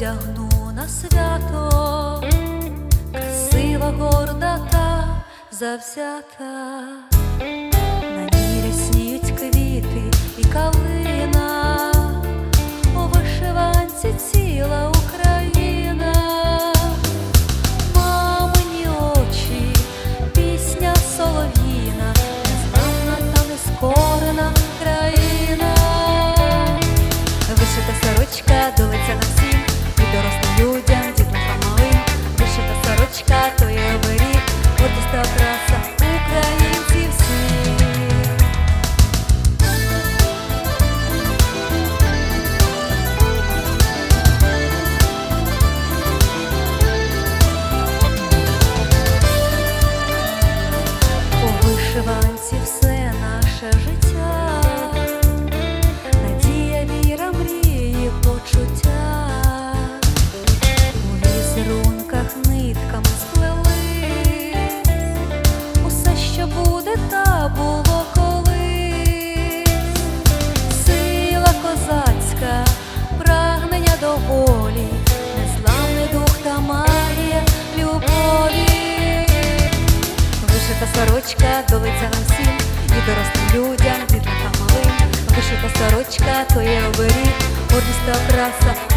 одягну на свято, красива горда та завзята. сорочка долиться нам всім, і дорослим людям, дітлахам малим, вишита сорочка, то є оберіг, гордість та краса.